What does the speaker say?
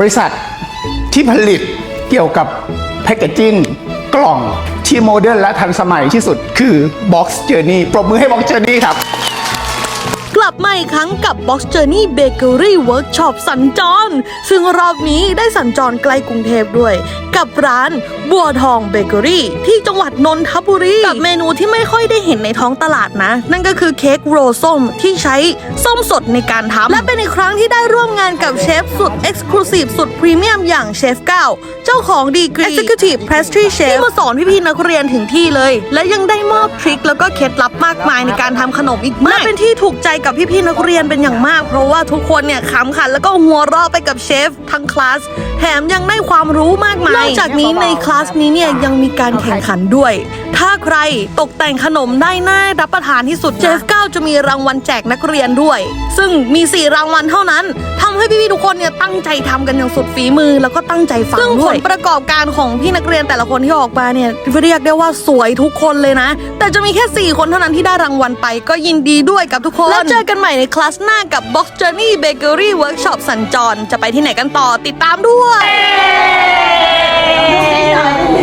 บริษัทที่ผลิตเกี่ยวกับแพคเกจจิ้งกล่องที่โมเดิร์นและทันสมัยที่สุดคือ Box Journey ปรบมือให้ Box Journey ครับ ลับมาอีกครั้งกับ Box Journey Bakery Workshop สัญจร ซึ่งรอบนี้ได้สัญจรใกล้กรุงเทพด้วย กับร้านบัวทองเบเกอรี่ที่จังหวัดนนทบุรีกับเมนูที่ไม่ค่อยได้เห็นในท้องตลาดนะ นั่นก็คือเค้กโรลส้มที่ใช้ส้มสดในการทำและเป็นอีกครั้งที่ได้ร่วมงานกับเชฟสุด Exclusive สุดพรีเมียมอย่างเชฟก้าวเจ้าของดีกรี Executive Pastry Chef ที่มาสอนพี่ๆนักเรียนถึงที่เลย และยังได้มอบทริคแล้วก็เคล็ดลับมากมายในการทำขนมอีกมากและเป็นที่ถูกใจกับพี่ๆนักเรียนเป็นอย่างมาก เพราะว่าทุกคนเนี่ยขำขันแล้วก็หัวเราะไปกับเชฟทั้งคลาสแถมยังได้ความรู้มากมายนอกจากนี้ในคลาสนี้เนี่ยยังมีการแข่งขันด้วย ถ้าใครตกแต่งขนมได้น่ารับประทานที่สุดเชฟก้าวจะมีรางวัลแจกนักเรียนด้วย ซึ่งมี 4 รางวัลเท่านั้นทำให้พี่ๆทุกคนเนี่ยตั้งใจทำกันอย่างสุดฝีมือแล้วก็ตั้งใจฟังด้วยซึ่งผลประกอบการของพี่นักเรียนแต่ละคนที่ออกมาเนี่ยเรียกได้ว่าสวยทุกคนเลยนะ แต่จะมีแค่ 4 คนเท่านั้นที่ได้รางวัลไป ก็ยินดีด้วยกับทุกคนแล้วเจอกันใหม่ในคลาสหน้ากับ Box Journey Bakery Workshop สัญจร จะไปที่ไหนกันต่อติดตามด้วย